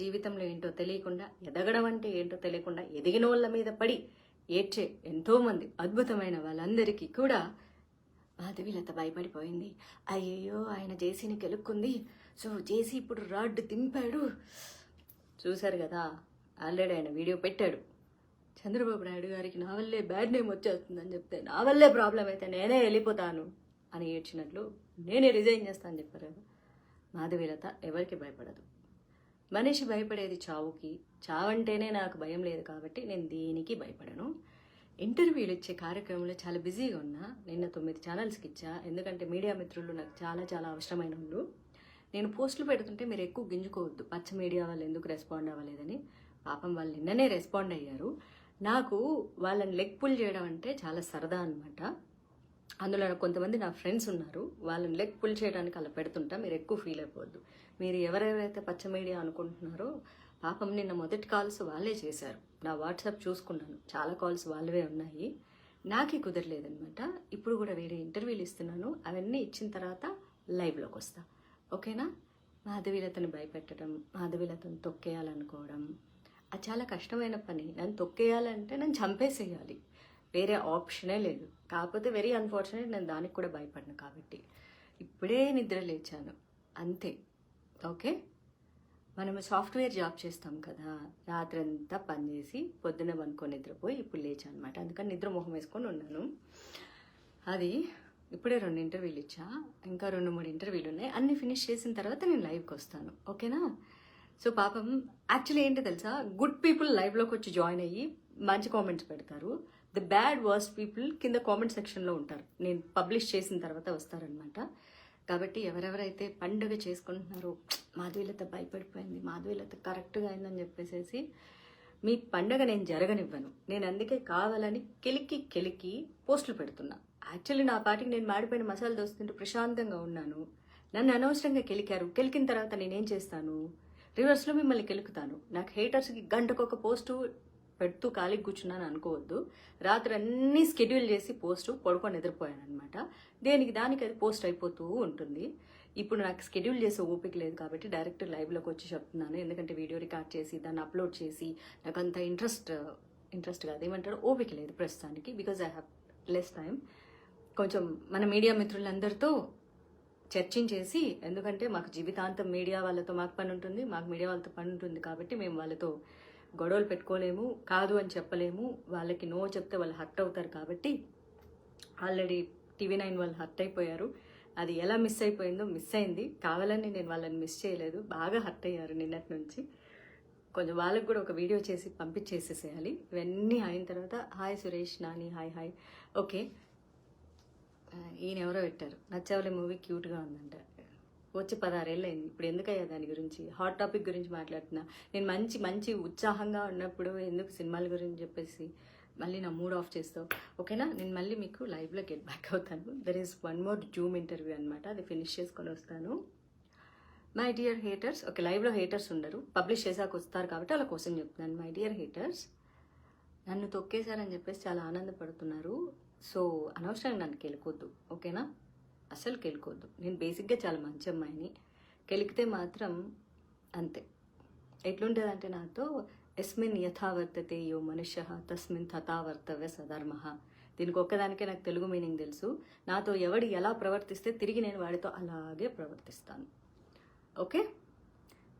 జీవితంలో ఏంటో తెలియకుండా ఎదగడం అంటే ఏంటో తెలియకుండా ఎదిగిన వాళ్ళ మీద పడి ఏడ్చే ఎంతోమంది అద్భుతమైన వాళ్ళందరికీ కూడా మాధవిలత భయపడిపోయింది. అయ్యయ్యో ఆయన జేసీని గెలుక్కుంది. సో జేసీ ఇప్పుడు రాడ్ దింపాడు. చూశారు కదా ఆల్రెడీ ఆయన వీడియో పెట్టాడు. చంద్రబాబు నాయుడు గారికి నా వల్లే బ్యాడ్ నేమ్ వచ్చేస్తుందని చెప్తే నా వల్లే ప్రాబ్లం అయితే నేనే వెళ్ళిపోతాను అని ఏడ్చినట్లు నేనే రిజైన్ చేస్తాను చెప్పారు మాధవి మాధవీలత ఎవరికి భయపడదు. మనిషి భయపడేది చావుకి చావంటేనే నాకు భయం లేదు కాబట్టి నేను దేనికి భయపడను. ఇంటర్వ్యూలు ఇచ్చే కార్యక్రమంలో చాలా బిజీగా ఉన్నా. నిన్న తొమ్మిది ఛానల్స్కి ఇచ్చా. ఎందుకంటే మీడియా మిత్రులు నాకు చాలా చాలా అవసరమైన వాళ్ళు. నేను పోస్టులు పెడుతుంటే మీరు ఎక్కువ గింజుకోవద్దు. పచ్చ మీడియా వాళ్ళు ఎందుకు రెస్పాండ్ అవ్వలేదని. పాపం వాళ్ళు నిన్ననే రెస్పాండ్ అయ్యారు. నాకు వాళ్ళని లెగ్ పుల్ చేయడం అంటే చాలా సరదా అనమాట అందులో కొంతమంది నా ఫ్రెండ్స్ ఉన్నారు. వాళ్ళని లెగ్ పుల్ చేయడానికి అలా పెడుతుంటా. మీరు ఎక్కువ ఫీల్ అయిపోవద్దు. మీరు ఎవరెవరైతే పచ్చ మీడియా అనుకుంటున్నారో పాపం నిన్న మొదటి కాల్స్ వాళ్ళే చేశారు. నా వాట్సాప్ చూసుకున్నాను. చాలా కాల్స్ వాళ్ళవే ఉన్నాయి. నాకే కుదరలేదనమాట ఇప్పుడు కూడా వేరే ఇంటర్వ్యూలు ఇస్తున్నాను. అవన్నీ ఇచ్చిన తర్వాత లైవ్లోకి వస్తా. ఓకేనా మాధవీలతను భయపెట్టడం మాధవీలతను తొక్కేయాలనుకోవడం అది చాలా కష్టమైన పని. నన్ను తొక్కేయాలంటే నన్ను చంపేసేయాలి. వేరే ఆప్షనే లేదు. కాకపోతే వెరీ అన్ఫార్చునేట్ నేను దానికి కూడా భయపడిన కాబట్టి. ఇప్పుడే నిద్ర లేచాను. అంతే. ఓకే? మనము సాఫ్ట్వేర్ జాబ్ చేస్తాం కదా. రాత్రంతా పనిచేసి పొద్దున పనుకొని నిద్రపోయి ఇప్పుడు లేచాను అనమాట అందుకని నిద్ర మొహం వేసుకొని ఉన్నాను. అది ఇప్పుడే రెండు ఇంటర్వ్యూలు ఇచ్చా. ఇంకా రెండు మూడు ఇంటర్వ్యూలు ఉన్నాయి. అన్ని ఫినిష్ చేసిన తర్వాత నేను లైవ్కి వస్తాను. ఓకేనా? సో పాపం యాక్చువల్లీ ఏంటో తెలుసా? గుడ్ పీపుల్ లైవ్లోకి వచ్చి జాయిన్ అయ్యి మంచి కామెంట్స్ పెడతారు. ద బ్యాడ్ వర్స్ట్ పీపుల్ కింద కామెంట్ సెక్షన్లో ఉంటారు. నేను పబ్లిష్ చేసిన తర్వాత వస్తారనమాట. కాబట్టి ఎవరెవరైతే పండుగ చేసుకుంటున్నారో మాధవీలత భయపడిపోయింది మాధవీలత కరెక్ట్గా అయిందని చెప్పేసేసి మీ పండగ నేను జరగనివ్వను. నేను అందుకే కావాలని కెలికి కెలికి పోస్టులు పెడుతున్నా. యాక్చువల్లీ నా పాటికి నేను మాడిపోయిన మసాలా దోస్తుంటే ప్రశాంతంగా ఉన్నాను. నన్ను అనవసరంగా కెలికారు. కెలికిన తర్వాత నేనేం చేస్తాను? రివర్స్లో మిమ్మల్ని కెలుకుతాను. నాకు హేటర్స్కి గంటకొక పోస్టు పెడుతూ ఖాళీ కూర్చున్నాను అనుకోవద్దు. రాత్రి అన్నీ స్కెడ్యూల్ చేసి పోస్టు పడుకొని నిద్రపోయాను అనమాట దేనికి దానికి అది పోస్ట్ అయిపోతూ ఉంటుంది. ఇప్పుడు నాకు స్కెడ్యూల్ చేసే ఓపిక లేదు కాబట్టి డైరెక్ట్ లైవ్లోకి వచ్చి చెప్తున్నాను. ఎందుకంటే వీడియో రికార్డ్ చేసి దాన్ని అప్లోడ్ చేసి నాకు అంత ఇంట్రెస్ట్ ఇంట్రెస్ట్ కాదు. ఏమంటారు? ఓపిక లేదు ప్రస్తుతానికి because I have less time కొంచెం మన మీడియా మిత్రులందరితో చర్చించేసి ఎందుకంటే మాకు జీవితాంతం మీడియా వాళ్ళతో మాకు పని ఉంటుంది మాకు మీడియా వాళ్ళతో పని ఉంటుంది కాబట్టి మేము వాళ్ళతో గొడవలు పెట్టుకోలేము కాదు అని చెప్పలేము. వాళ్ళకి నో చెప్తే వాళ్ళు హర్ట్ అవుతారు కాబట్టి ఆల్రెడీ టీవీ నైన్ వాళ్ళు హర్ట్ అయిపోయారు. అది ఎలా మిస్ అయిపోయిందో మిస్ అయింది. కావాలని నేను వాళ్ళని మిస్ చేయలేదు. బాగా హర్ట్ అయ్యారు నిన్నటి నుంచి. కొంచెం వాళ్ళకి కూడా ఒక వీడియో చేసి పంపించేసేసేయాలి. ఇవన్నీ అయిన తర్వాత hi Suresh Nani hi hi. Okay. ఈయన ఎవరో పెట్టారు. నచ్చవలే మూవీ క్యూట్గా ఉందంట. వచ్చి పదహారేళ్ళు అయింది. ఇప్పుడు ఎందుకయ్యా దాని గురించి? హాట్ టాపిక్ గురించి మాట్లాడుతున్నా. నేను మంచి మంచి ఉత్సాహంగా ఉన్నప్పుడు ఎందుకు సినిమాల గురించి చెప్పేసి మళ్ళీ నా మూడ్ ఆఫ్ చేస్తావు? ఓకేనా? నేను మళ్ళీ మీకు లైవ్లో గెట్ బ్యాక్ అవుతాను. There is one more zoom interview అనమాట అది ఫినిష్ చేసుకొని వస్తాను. మై డియర్ హేటర్స్ ఓకే లైవ్లో హేటర్స్ ఉండరు. పబ్లిష్ చేశాక వస్తారు కాబట్టి వాళ్ళ కోసం చెప్తున్నాను. మై డియర్ హేటర్స్ నన్ను తొక్కేశారని చెప్పేసి చాలా ఆనందపడుతున్నారు. సో అనవసరంగా నన్ను వెళ్ళిపోద్దు ఓకేనా? అసలు కెలుకోవద్దు నేను బేసిక్గా చాలా మంచి అమ్మాయిని. కెలికితే మాత్రం అంతే. ఎట్లుంటుందంటే నాతో ఎస్మిన్ యథావర్తతే యో మనుష్య తస్మిన్ తథావర్తవ్య సధర్మ. దీనికి ఒక్కదానికే నాకు తెలుగు మీనింగ్ తెలుసు. నాతో ఎవడు ఎలా ప్రవర్తిస్తే తిరిగి నేను వాడితో అలాగే ప్రవర్తిస్తాను. ఓకే?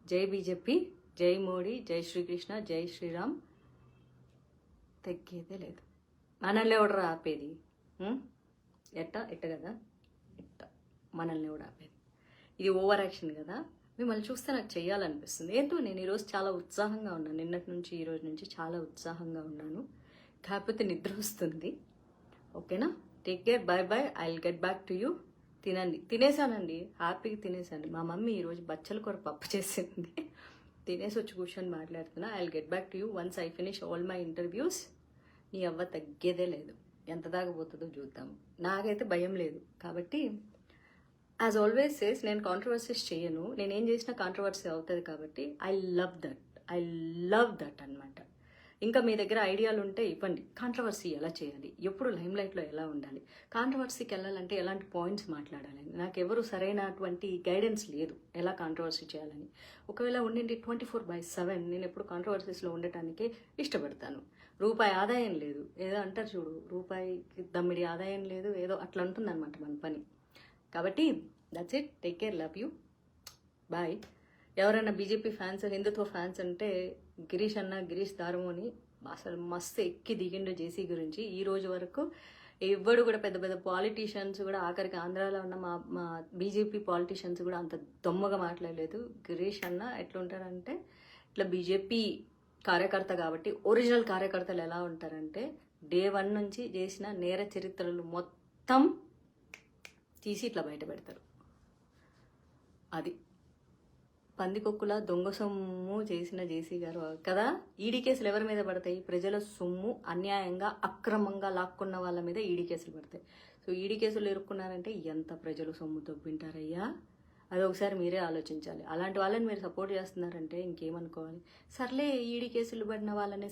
జై బీజేపీ జై మోడీ జై శ్రీకృష్ణ జై శ్రీరామ్. తగ్గేదే లేదు. మనల్ని ఎవడరా ఆపేది? ఎట్ట? ఎట్ట కదా? మనల్ని కూడా ఆపేది. ఇది ఓవర్ యాక్షన్ కదా? మిమ్మల్ని చూస్తే నాకు చెయ్యాలనిపిస్తుంది. ఏంటో నేను ఈరోజు చాలా ఉత్సాహంగా ఉన్నాను. నిన్నటి నుంచి ఈ రోజు నుంచి చాలా ఉత్సాహంగా ఉన్నాను. కాకపోతే నిద్ర వస్తుంది. ఓకేనా? Take care bye bye I will get back to you తినండి తినేసానండి హ్యాపీగా తినేసాను మా మమ్మీ ఈరోజు బచ్చల కూర పప్పు చేసింది. తినేసి వచ్చి కూర్చొని మాట్లాడుతున్నా. I will get back to you once I finish all my interviews నీ అవ్వ తగ్గేదే లేదు. ఎంత దాకపోతుందో చూద్దాం. నాకైతే భయం లేదు. కాబట్టి యాజ్ ఆల్వేస్ సేస్ నేను కాంట్రవర్సీస్ చేయను. నేను ఏం చేసినా కాంట్రవర్సీ అవుతుంది కాబట్టి I love that I love that అనమాట ఇంకా మీ దగ్గర ఐడియాలు ఉంటే ఇవ్వండి. కాంట్రవర్సీ ఎలా చేయాలి? ఎప్పుడు లైమ్ లైట్లో ఎలా ఉండాలి? కాంట్రవర్సీకి వెళ్ళాలంటే ఎలాంటి పాయింట్స్ మాట్లాడాలి? నాకు ఎవరు సరైనటువంటి గైడెన్స్ లేదు ఎలా కాంట్రవర్సీ చేయాలని. ఒకవేళ ఉండింది ట్వంటీ ఫోర్ బై సెవెన్ నేను ఎప్పుడు కాంట్రవర్సీస్లో ఉండటానికే ఇష్టపడతాను. రూపాయి ఆదాయం లేదు. ఏదో అంటారు చూడు రూపాయికి దమ్మిడి ఆదాయం లేదు ఏదో అట్లా ఉంటుందన్నమాట మన పని. కాబట్టి that's it take care love you bye ఎవరైనా బీజేపీ ఫ్యాన్స్ హిందుత్వ ఫ్యాన్స్ అంటే గిరీష్ అన్న గిరీష్ దారుమోని అసలు మస్తు ఎక్కి దిగిండు జేసీ గురించి. ఈ రోజు వరకు ఎవ్వడు కూడా పెద్ద పెద్ద పాలిటీషియన్స్ కూడా ఆఖరికి ఆంధ్రాలో ఉన్న మా మా బీజేపీ పాలిటీషియన్స్ కూడా అంత దొమ్మగా మాట్లాడలేదు. గిరీష్ అన్న ఎట్లుంటారంటే ఇట్లా బీజేపీ కార్యకర్త కాబట్టి ఒరిజినల్ కార్యకర్తలు ఎలా ఉంటారంటే డే వన్ నుంచి చేసిన నేర చరిత్రలు మొత్తం తీసి ఇట్లా బయట పెడతారు. అది. పందికొక్కుల దొంగ సొమ్ము చేసిన జేసీ గారు కదా ఈడీ కేసులు ఎవరి మీద పడతాయి? ప్రజల సొమ్ము అన్యాయంగా అక్రమంగా లాక్కున్న వాళ్ళ మీద ఈడీ కేసులు పడతాయి. సో ఈడీ కేసులు ఇరుక్కున్నారంటే ఎంత ప్రజలు సొమ్ము దొబ్బింటారయ్యా? అది ఒకసారి మీరే ఆలోచించాలి. అలాంటి వాళ్ళని మీరు సపోర్ట్ చేస్తున్నారంటే ఇంకేమనుకోవాలి? సర్లే ఈడీ కేసులు పడిన వాళ్ళని